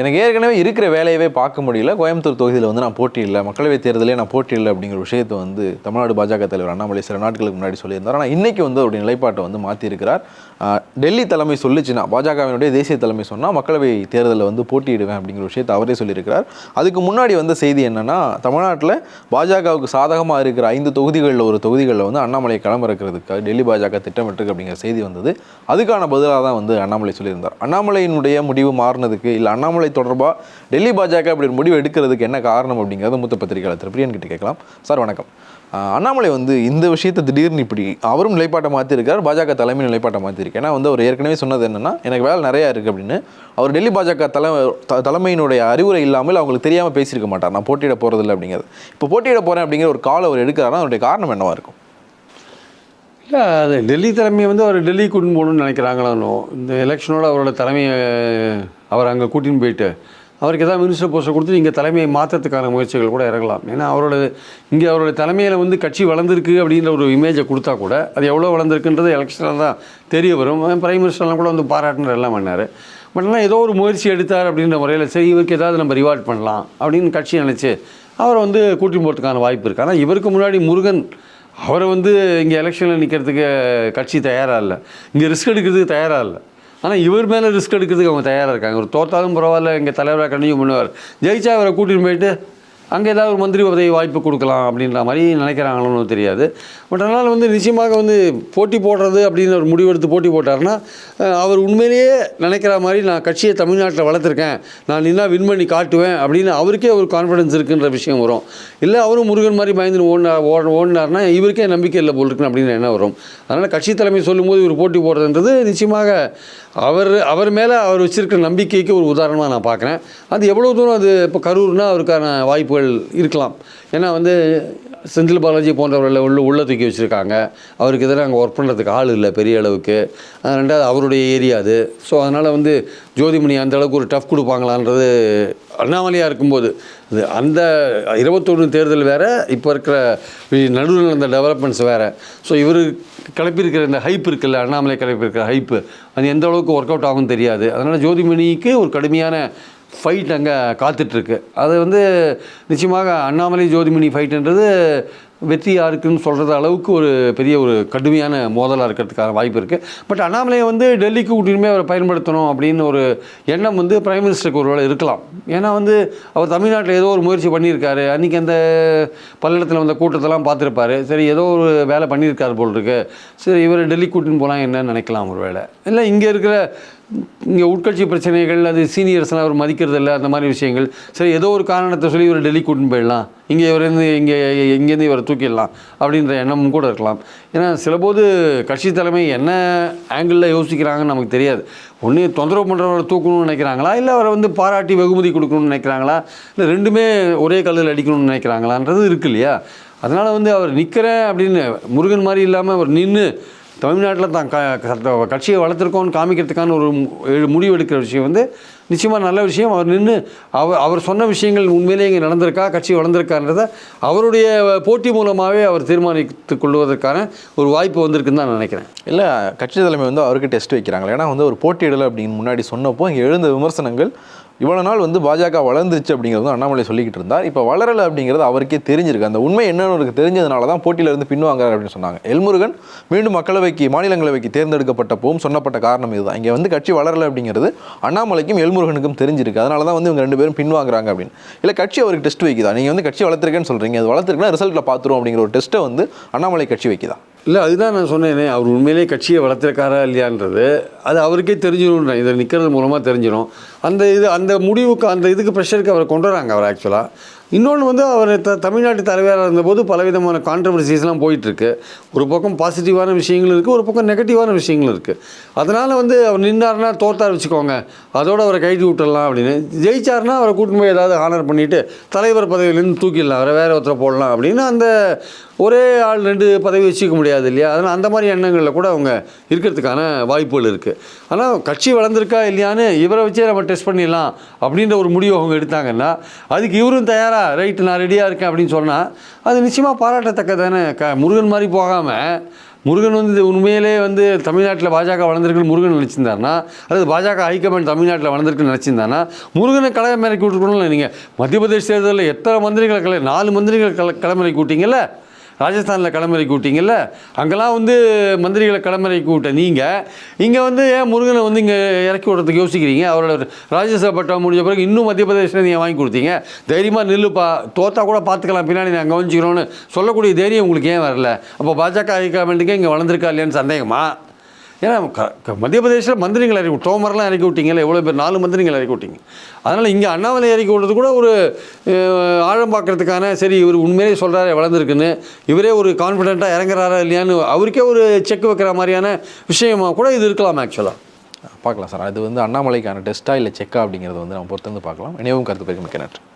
எனக்கு ஏற்கனவே இருக்கிற வேலையவே பார்க்க முடியல. கோயம்புத்தூர் தொகுதியில் வந்து நான் போட்டியில்லை மக்களவைத் தேர்தலே நான் போட்டியில்லை அப்படிங்கிற விஷயத்தை வந்து தமிழ்நாடு பாஜக தலைவர் அண்ணாமலை சில நாட்களுக்கு முன்னாடி சொல்லியிருந்தார். ஆனால் இன்னைக்கு வந்து அவருடைய நிலைப்பாட்டை வந்து மாற்றியிருக்கிறார் டெல்லி தலைமை சொல்லிச்சுன்னா பாஜகவினுடைய தேசிய தலைமை சொன்னால் மக்களவை தேர்தலில் வந்து போட்டியிடுவேன் அப்படிங்கிற விஷயத்தை அவரே சொல்லியிருக்கிறார். அதுக்கு முன்னாடி வந்த செய்தி என்னென்னா தமிழ்நாட்டில் பாஜகவுக்கு சாதகமாக இருக்கிற ஐந்து தொகுதிகளில் ஒரு தொகுதிகளில் வந்து அண்ணாமலை களமிறக்கிறதுக்கு டெல்லி பாஜக திட்டமிட்டிருக்கு அப்படிங்கிற செய்தி வந்தது. அதுக்கான பதிலாக தான் வந்து அண்ணாமலை சொல்லியிருந்தார். அண்ணாமலையினுடைய முடிவு மாறினதுக்கு இல்லை அண்ணாமலை தொடர்பாக டெல்லி பாஜக அப்படி ஒரு முடிவு எடுக்கிறதுக்கு என்ன காரணம் அப்படிங்கிறத மூத்த பத்திரிகையாளர் திருப்பியன் கிட்ட கேட்கலாம். சார் வணக்கம். அண்ணாமலை வந்து இந்த விஷயத்தை திடீர்னு இப்படி அவரும் நிலைப்பாட்டை மாற்றிருக்கார் பாஜக தலைமை நிலைப்பாட்டை மாற்றிருக்கு ஏன்னா வந்து அவர் ஏற்கனவே சொன்னது என்னென்னா எனக்கு வேலை நிறையா இருக்குது அப்படின்னு. அவர் டெல்லி பாஜக தலை த- தலைமையினுடைய அறிவுரை இல்லாமல் அவங்களுக்கு தெரியாமல் பேசியிருக்க மாட்டார். நான் போட்டியிட போகிறதில்ல அப்படிங்கிறது. இப்போ போட்டியிட போகிறேன் அப்படிங்கிற ஒரு கால் அவர் எடுக்கிறாருன்னா அவருடைய காரணம் என்னவா இருக்கும்? இல்லை அது டெல்லி தலைமையை வந்து அவர் டெல்லி கூட்டின்னு போகணும்னு நினைக்கிறாங்களானோ இந்த எலெக்ஷனோட அவரோட தலைமையை அவர் அங்கே கூட்டின்னு போயிட்டு அவருக்கு ஏதாவது மினிஸ்டர் போஸ்ட்டை கொடுத்து இங்கே தலைமையை மாற்றத்துக்கான முயற்சிகள் கூட இறங்கலாம். ஏன்னா அவரோட இங்கே அவரோட தலைமையில் வந்து கட்சி வளர்ந்துருக்கு அப்படின்ற ஒரு இமேஜை கொடுத்தா கூட அது எவ்வளோ வளர்ந்துருக்குன்றது எலெக்ஷனில் தான் தெரிய வரும். பிரைம் மினிஸ்டர்லாம் கூட வந்து பாராட்டுனர் எல்லாம் பண்ணார். பட் ஆனால் ஏதோ ஒரு முயற்சி எடுத்தார் அப்படின்ற முறையில் சரி இவருக்கு ஏதாவது நம்ம ரிவார்ட் பண்ணலாம் அப்படின்னு கட்சி நினச்சி அவரை வந்து கூட்டி போகிறதுக்கான வாய்ப்பு இருக்குது ஆனால் இவருக்கு முன்னாடி முருகன் அவரை வந்து இங்கே எலெக்ஷனில் நிற்கிறதுக்கு கட்சி தயாராக இல்லை. இங்கே ரிஸ்க் எடுக்கிறதுக்கு தயாராக இல்லை. ஆனால் இவர் மேலே ரிஸ்க் எடுக்கிறதுக்கு அவங்க தயாராக இருக்காங்க. ஒரு தோத்தாலும் பரவாயில்ல இங்கே தலைவராக கண்டினியூ பண்ணுவார் ஜெயிச்சா அவரை கூட்டின்னு போயிட்டு அங்கே ஏதாவது ஒரு மந்திரி பதவி வாய்ப்பு கொடுக்கலாம் அப்படின்ற மாதிரி நினைக்கிறாங்களோன்னு தெரியாது. பட் அதனால் வந்து நிச்சயமாக வந்து போட்டி போடுறது அப்படின்னு ஒரு முடிவெடுத்து போட்டி போட்டாருன்னா அவர் உண்மையிலேயே நினைக்கிற மாதிரி நான் கட்சியை தமிழ்நாட்டில் வளர்த்துருக்கேன். நான் நின்னா வின் பண்ணி காட்டுவேன் அப்படின்னு அவருக்கே ஒரு கான்ஃபிடன்ஸ் இருக்குன்ற விஷயம் வரும். இல்லை அவரும் முருகன் மாதிரி பயந்து ஓடினா ஓட ஓடினார்னா இவருக்கே நம்பிக்கை இல்லை போல் இருக்குன்னு அப்படின்னு என்ன வரும்? அதனால் கட்சி தலைமை சொல்லும்போது இவர் போட்டி போடுறதுன்றது நிச்சயமாக அவர் அவர் மேலே அவர் வச்சிருக்கிற நம்பிக்கைக்கு ஒரு உதாரணமாக நான் பார்க்குறேன். அது எவ்வளோ தூரம் அது இப்போ கரூர்னால் அவருக்கான வாய்ப்பு வாய்ப்புகள் இருக்கலாம். ஏன்னா வந்து செந்தில் பாலாஜி போன்றவர்களை உள்ள உள்ள தூக்கி வச்சுருக்காங்க. அவருக்கு எதிராக அங்கே ஒர்க் பண்ணுறதுக்கு ஆள் இல்லை பெரிய அளவுக்கு. ரெண்டாவது அவருடைய ஏரியா அது. ஸோ அதனால் வந்து ஜோதிமணி அந்த அளவுக்கு ஒரு டஃப் கொடுப்பாங்களான்றது அண்ணாமலையாக இருக்கும்போது. அது அந்த இருபத்தொன்று தேர்தல் வேறு இப்போ இருக்கிற நடுவில் நடந்த டெவலப்மெண்ட்ஸ் வேறு. ஸோ இவர் கிளப்பியிருக்கிற இந்த ஹைப் இருக்குல்ல அண்ணாமலை கிளப்பியிருக்கிற ஹைப்பு அது எந்த அளவுக்கு ஒர்க் அவுட் ஆகும்னு தெரியாது. அதனால் ஜோதிமணிக்கு ஒரு கடுமையான ஃபைட் அங்கே காத்துட்ருக்கு அது வந்து நிச்சயமாக அண்ணாமலை ஜோதிமணி ஃபைட்டுன்றது வெற்றி யாருக்குன்னு சொல்கிறது அளவுக்கு ஒரு பெரிய ஒரு கடுமையான மோதலாக இருக்கிறதுக்கான வாய்ப்பு இருக்குது பட் அண்ணாமலையை வந்து டெல்லிக்கு கூட்டியுமே அவரை பயன்படுத்தணும் அப்படின்னு ஒரு எண்ணம் வந்து பிரைம் மினிஸ்டருக்கு ஒரு வேளை இருக்கலாம். ஏன்னா வந்து அவர் தமிழ்நாட்டில் ஏதோ ஒரு முயற்சி பண்ணியிருக்காரு. அன்றைக்கி அந்த பல்லடத்தில் வந்த கூட்டத்தெல்லாம் பார்த்துருப்பாரு. சரி ஏதோ ஒரு வேலை பண்ணியிருக்காரு போல் இருக்கு. சரி இவர் டெல்லி கூட்டின்னு போகலாம் என்னன்னு நினைக்கலாம் ஒரு வேலை இல்லை இங்கே இருக்கிற இங்கே உட்கட்சி பிரச்சனைகள் அது சீனியர்ஸ்லாம் அவர் மதிக்கிறது இல்லை அந்த மாதிரி விஷயங்கள். சரி ஏதோ ஒரு காரணத்தை சொல்லி இவர் டெல்லி கூட்டின்னு போயிடலாம். இங்கே இவருந்து இங்கே இங்கேருந்து இவரை தூக்கிடலாம் அப்படின்ற எண்ணமும் கூட இருக்கலாம். ஏன்னா சிலபோது கட்சி தலைமை என்ன ஆங்கிளில் யோசிக்கிறாங்கன்னு நமக்கு தெரியாது. ஒன்று தொந்தரவு பண்ணுறவரை தூக்கணும்னு நினைக்கிறாங்களா? இல்லை அவரை வந்து பாராட்டி வெகுமதி கொடுக்கணும்னு நினைக்கிறாங்களா? இல்லை ரெண்டுமே ஒரே கல்லில் அடிக்கணும்னு நினைக்கிறாங்களான்றது இருக்கு இல்லையா? அதனால் வந்து அவர் நிற்கிறேன் அப்படின்னு முருகன் மாதிரி இல்லாமல் அவர் நின்று தமிழ்நாட்டில் தான் க கட்சியை வளர்த்துருக்கோன்னு காமிக்கிறதுக்கான ஒரு முடிவு எடுக்கிற விஷயம் வந்து நிச்சயமாக நல்ல விஷயம். அவர் நின்று அவர் அவர் சொன்ன விஷயங்கள் உண்மையிலேயே இங்கே நடந்திருக்கா கட்சி வளர்ந்துருக்கான்றத அவருடைய போட்டி மூலமாகவே அவர் தீர்மானித்து கொள்வதற்கான ஒரு வாய்ப்பு வந்திருக்குன்னு தான் நான் நினைக்கிறேன். இல்லை கட்சி தலைமை வந்து அவருக்கு டெஸ்ட் வைக்கிறாங்க ஏன்னா வந்து ஒரு போட்டியிடலை அப்படின்னு முன்னாடி சொன்னப்போ இங்கே எழுந்த விமர்சனங்கள் இவ்வளோ நாள் வந்து பாஜக வளர்ந்துச்சு அப்படிங்கிறது அண்ணாமலை சொல்லிக்கிட்டு இருந்தார். இப்போ வளரலை அப்படிங்கிறது அவருக்கே தெரிஞ்சிருக்கு. அந்த உண்மை என்னன்னு அவருக்கு தெரிஞ்சதுனால தான் போட்டியில இருந்து பின்வாங்கிறார் அப்படின்னு சொன்னாங்க. எல்முருகன் மீண்டும் மக்களவைக்கு மாநிலங்களவைக்கு தேர்ந்தெடுக்கப்பட்டப்பவும் சொன்னப்பட்ட காரணம் இதுதான். இங்கே வந்து கட்சி வளரலை அப்படிங்கிறது அண்ணாமலைக்கும் எல்முருகனுக்கும் தெரிஞ்சிருக்கு. அதனால தான் வந்து இவங்க ரெண்டு பேரும் பின்வாங்குறாங்க அப்படின்னு. இல்லை கட்சி அவருக்கு டெஸ்ட் வைக்குதா? நீங்கள் வந்து கட்சி வளர்த்துருக்கேன்னு சொல்கிறீங்க அது வளர்த்துருக்குன்னா ரிசல்ட்டில் பார்த்துருவோம் அப்படிங்கிற ஒரு டெஸ்ட்டை வந்து அண்ணாமலை கட்சி வைக்குதா? இல்லை அதுதான் நான் சொன்னேனே அவர் உண்மையிலேயே கட்சியை வளர்த்துருக்காரா இல்லையான்றது. அது அவருக்கே தெரிஞ்சிடும் இதில் நிற்கிறது மூலமாக தெரிஞ்சிடும் அந்த இது அந்த முடிவுக்கு அந்த இதுக்கு ப்ரெஷருக்கு அவரை கொண்டு வராங்க அவர் ஆக்சுவலாக இன்னொன்று வந்து அவர் த தமிழ்நாட்டு தலைவராக இருந்தபோது பலவிதமான கான்ட்ரவர்சிஸ்லாம் போயிட்டுருக்கு. ஒரு பக்கம் பாசிட்டிவான விஷயங்களும் இருக்குது ஒரு பக்கம் நெகட்டிவான விஷயங்களும் இருக்குது அதனால் வந்து அவர் நின்றாருன்னா தோத்தார் வச்சுக்கோங்க. அதோடு அவரை கைது விட்டுடலாம் அப்படின்னு. ஜெயிச்சாருன்னா அவரை கூட்டின்னு போய் ஏதாவது ஆனர் பண்ணிவிட்டு தலைவர் பதவியிலேருந்து தூக்கிடலாம். அவரை வேறு ஒருத்தரை போடலாம் அப்படின்னு அந்த ஒரே ஆள் ரெண்டு பதவி வச்சுக்க முடியாது இல்லையா? அதனால் அந்த மாதிரி எண்ணங்களில் கூட அவங்க இருக்கிறதுக்கான வாய்ப்புகள் இருக்குது ஆனால் கட்சி வளர்ந்துருக்கா இல்லையான்னு இவரை வச்சே நம்ம டெஸ்ட் பண்ணிடலாம் அப்படின்ற ஒரு முடிவு அவங்க எடுத்தாங்கன்னா அதுக்கு இவரும் தயாரா ரைட்டு நான் ரெடியாக இருக்கேன் அப்படின்னு சொன்னால் அது நிச்சயமாக பாராட்டத்தக்க தானே க முருகன் மாதிரி போகாமல் முருகன் வந்து உண்மையிலே வந்து தமிழ்நாட்டில் பாஜக வளர்ந்துருக்குன்னு முருகன் நினச்சிருந்தாருன்னா அல்லது பாஜக ஹைகமாண்ட் தமிழ்நாட்டில் வளர்ந்துருக்குன்னு நினச்சிருந்தாருன்னா முருகனை களமிறக்கி விட்டுருக்கணும்ல நீங்கள் மத்திய பிரதேஷ் தேர்தலில் எத்தனை மந்திரிகளை கலை நாலு மந்திரிகளை கல களமிறக்கி கூட்டிங்கல்ல? ராஜஸ்தானில் களமிறக்கி கூட்டிங்கல்ல? அங்கெல்லாம் வந்து மந்திரிகளை களமிறக்கி கூட்ட நீங்கள் இங்கே வந்து ஏன் முருகனை வந்து இங்கே இறக்கி விடுறதுக்கு யோசிக்கிறீங்க? அவரோட ராஜ்யசபா பட்டம் முடிஞ்ச பிறகு இன்னும் மத்திய பிரதேசில் நீங்கள் வாங்கி கொடுத்தீங்க. தைரியமாக நில்லுப்பா. தோத்தா கூட பார்த்துக்கலாம். பின்னாடி நாங்கள் கவனிச்சிக்கிறோன்னு சொல்லக்கூடிய தைரியம் உங்களுக்கு ஏன் வரல? அப்போ பாஜக ஹைகமாண்டுக்கே இங்கே வளர்ந்துருக்கா இல்லையான்னு சந்தேகமா? ஏன்னா க- மத்திய பிரதேசில் மந்திரிகள் இறக்கி விட்டு- இறக்கி விட்டீங்கல்ல எவ்வளோ பேர் நாலு மந்திரிகள் இறக்கி விட்டீங்க. அதனால் இங்கே அண்ணாமலை இறக்கி விடுறது கூட ஒரு ஆழம் பார்க்கறதுக்கான சரி இவர் உண்மையிலே சொல்கிறாரு வளர்ந்துருக்குன்னு இவரே ஒரு கான்ஃபிடென்ட்டாக இறங்குறாரா இல்லையான்னு அவருக்கே ஒரு செக் வைக்கிற மாதிரியான விஷயமாக கூட இது இருக்கலாம் ஆக்சுவலாக பார்க்கலாம் சார். அது வந்து அண்ணாமலைக்கான டெஸ்ட்டாக இல்லை செக்கா அப்படிங்கிறது வந்து நம்ம பொறுத்து வந்து பார்க்கலாம். நினைவும் கருத்து பெருமிக்க நன்றி.